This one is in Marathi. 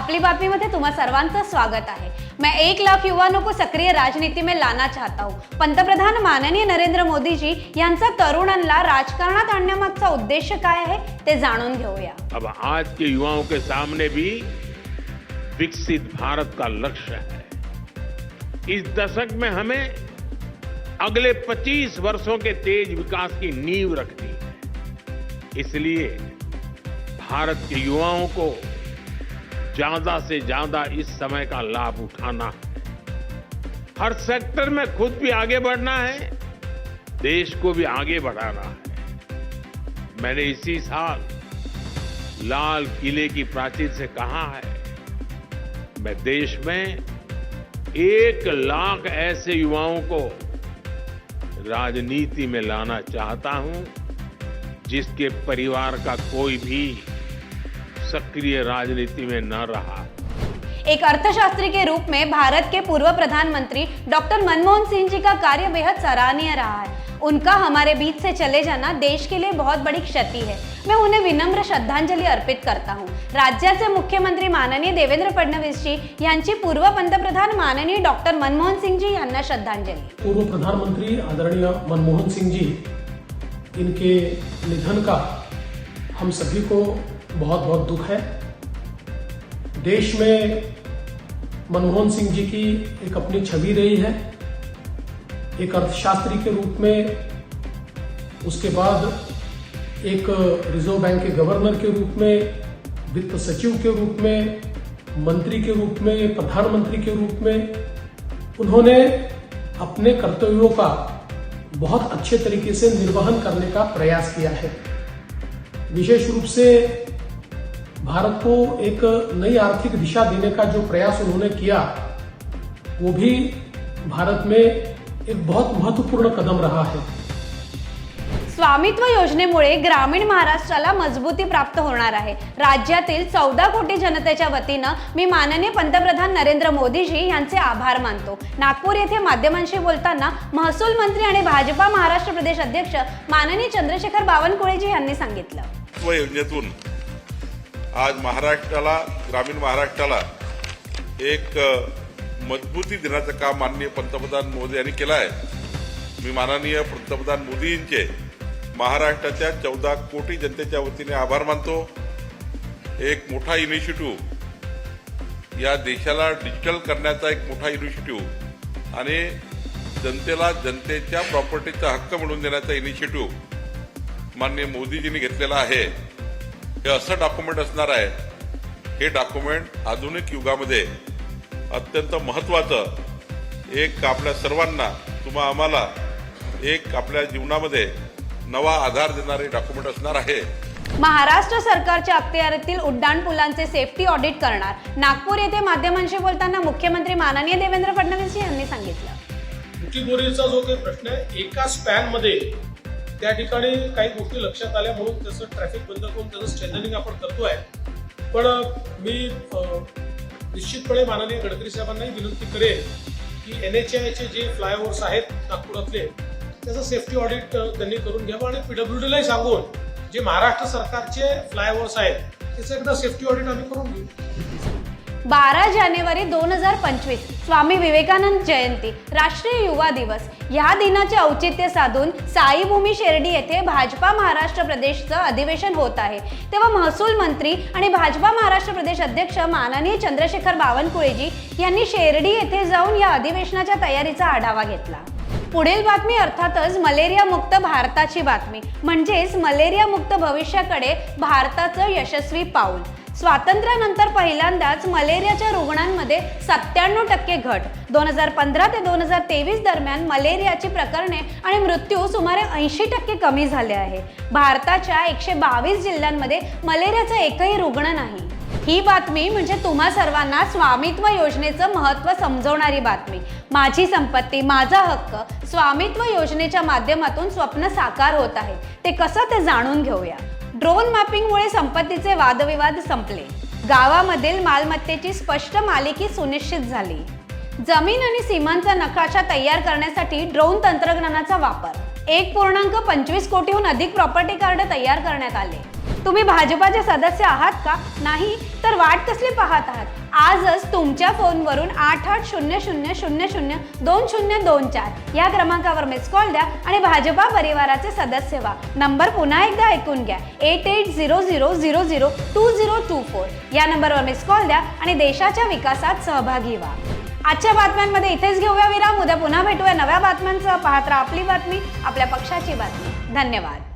आपली बातमीमध्ये तुम्हा सर्वांचं स्वागत आहे. मैं एक लाख युवानों को सक्रिय राजनीति में लाना चाहता हूँ. पंतप्रधान माननीय नरेंद्र मोदी जी यांचा तरुणांना राजकारणात आणण्यामागचा उद्देश काय आहे ते जाणून घेऊया. अब आज के युवाओं के सामने भी विकसित भारत का लक्ष्य है। इस दशक में हमें अगले 25 वर्षों के तेज विकास की नींव रखनी है। इसलिए भारत के युवाओं को ज़्यादा से ज़्यादा इस समय का लाभ उठाना। है हर सेक्टर में खुद भी आगे बढ़ना है, देश को भी आगे बढ़ाना है। मैंने इसी साल लाल किले की प्राचीर से कहा है, मैं देश में एक लाख ऐसे युवाओं को राजनीति में लाना चाहता हूँ, जिसके परिवार का कोई भी सक्रिय राजनीति में न रहा। एक अर्थशास्त्री के रूप में भारत के पूर्व प्रधानमंत्री डॉक्टर मनमोहन सिंह जी का कार्य बेहद सराहनीय रहा है। उनका हमारे बीच से चले जाना देश के लिए बहुत बड़ी क्षति है। मैं उन्हें विनम्र श्रद्धांजलि अर्पित करता हूँ। राज्याचे मुख्यमंत्री माननीय देवेंद्र फडणवीस जी यांची पूर्व पंतप्रधान माननीय डॉक्टर मनमोहन सिंह जी यांना श्रद्धांजलि। पूर्व प्रधानमंत्री आदरणीय मनमोहन सिंह जी इनके निधन का हम सभी को बहुत बहुत दुख है। देश में मनमोहन सिंह जी की एक अपनी छवि रही है। एक अर्थशास्त्री के रूप में, उसके बाद एक रिज़र्व बैंक के गवर्नर के रूप में, वित्त सचिव के रूप में, मंत्री के रूप में, प्रधानमंत्री के रूप में, उन्होंने अपने कर्तव्यों का बहुत अच्छे तरीके से निर्वहन करने का प्रयास किया है। विशेष रूप से भारत को एक नई आर्थिक दिशा देने का जो प्रयास उन्होंने किया वो भी भारत में एक बहुत महत्त्वपूर्ण कदम रहा है। स्वामित्व योजनेमुळे ग्रामीण महाराष्ट्राला मजबूती प्राप्त होणार आहे. राज्यातील चौदा कोटी जनतेच्या वतीनं मी माननीय पंतप्रधान नरेंद्र मोदीजी यांचे आभार मानतो. नागपूर येथे माध्यमांशी बोलताना महसूल मंत्री आणि भाजपा महाराष्ट्र प्रदेश अध्यक्ष माननीय चंद्रशेखर बावनकुळेजी यांनी सांगितलं. योजनेतून आज महाराष्ट्राला ग्रामीण महाराष्ट्राला एक मजबूती देण्याचं काम माननीय पंतप्रधान मोदी यांनी केलं आहे. मी माननीय पंतप्रधान मोदींचे महाराष्ट्राच्या चौदा कोटी जनतेच्या वतीने आभार मानतो. एक मोठा इनिशिएटिव्ह या देशाला डिजिटल करण्याचा एक मोठा इनिशिएटिव्ह आणि जनतेला जनतेच्या प्रॉपर्टीचा हक्क मिळवून देण्याचा इनिशिएटिव्ह माननीय मोदीजींनी घेतलेला आहे. हे असं डॉक्युमेंट असणार आहे. हे डॉक्युमेंट आधुनिक युगामध्ये अत्यंत महत्वाचं एक आपल्या सर्वांना तुम्हा आम्हाला एक आपल्या जीवनामध्ये नवा आधार देणारे डॉक्युमेंट असणार आहे. महाराष्ट्र सरकारच्या अखत्यारीतील उड्डाण पुलांचे सेफ्टी ऑडिट करणार. नागपूर येथे माध्यमांशी बोलताना मुख्यमंत्री माननीय देवेंद्र फडणवीस यांनी सांगितलं. जो काही प्रश्न आहे एका स्पॅनमध्ये त्या ठिकाणी काही गोष्टी लक्षात आल्या म्हणून त्याचं ट्रॅफिक बंद करून त्याचं स्ट्रेंथनिंग आपण करतो आहे पण मी निश्चितपणे माननीय गडकरी साहेबांनाही विनंती करेन की एन एच आयचे जे फ्लायओव्हर्स आहेत नागपुरातले त्याचं सेफ्टी ऑडिट त्यांनी करून घ्यावं आणि पीडब्ल्यूडीलाही सांगून जे महाराष्ट्र सरकारचे फ्लायओव्हर्स आहेत त्याचं एकदा सेफ्टी ऑडिट आम्ही करून घेऊ. बारा जानेवारी दोन हजार पंचवीस स्वामी विवेकानंद जयंती राष्ट्रीय युवा दिवस. या दिनाचे औचित्य साधून साईभूमी शिर्डी येथे भाजपा महाराष्ट्र प्रदेशचं अधिवेशन होत आहे. तेव्हा महसूल मंत्री आणि भाजपा महाराष्ट्र प्रदेश अध्यक्ष माननीय चंद्रशेखर बावनकुळेजी यांनी शेर्डी येथे जाऊन या अधिवेशनाच्या तयारीचा आढावा घेतला. पुढील बातमी अर्थातच मलेरिया मुक्त भारताची बातमी. म्हणजेच मलेरिया मुक्त भविष्याकडे भारताचं यशस्वी पाऊल. स्वातंत्र्यानंतर पहिल्यांदाच मलेरियाच्या रुग्णांमध्ये सत्त्याण्णव टक्के घट. दोन हजार पंधरा ते दोन हजार तेवीस दरम्यान मलेरियाची प्रकरणे आणि मृत्यू सुमारे ऐंशी टक्के कमी झाले आहे. भारताच्या एकशे बावीस जिल्ह्यांमध्ये मलेरियाचा एकही रुग्ण नाही. ही बातमी म्हणजे तुम्हा सर्वांना स्वामित्व योजनेचं महत्त्व समजवणारी बातमी. माझी संपत्ती माझा हक्क स्वामित्व योजनेच्या माध्यमातून स्वप्न साकार होत आहे. ते कसं ते जाणून घेऊया. ड्रोन मॅपिंगमुळे संपत्तीचे वादविवाद संपले. गावामधील मालमत्तेची स्पष्ट मालिकी सुनिश्चित झाली. जमीन आणि सीमांचा नकाशा तयार करण्यासाठी ड्रोन तंत्रज्ञानाचा वापर. एक पूर्णांक पंचवीस कोटीहून अधिक प्रॉपर्टी कार्ड तयार करण्यात आले. तुम्ही भाजपाचे सदस्य आहात का? नाही? तर वाट कसली पाहत आहात? आजच तुमच्या फोनवरून आठ आठ शून्य शून्य शून्य शून्य दोन शून्य दोन चार या क्रमांकावर मिस कॉल द्या आणि भाजपा परिवाराचे सदस्य व्हा. नंबर पुन्हा एकदा ऐकून घ्या. Eight eight zero zero zero zero two zero two four. या नंबरवर मिस कॉल द्या आणि देशाच्या विकासात सहभागी व्हा. आजच्या बातम्यांमध्ये इथेच घेऊया विराम. उद्या पुन्हा भेटूया नव्या बातम्यांसह. पाहत राहा आपली बातमी आपल्या पक्षाची बातमी. धन्यवाद.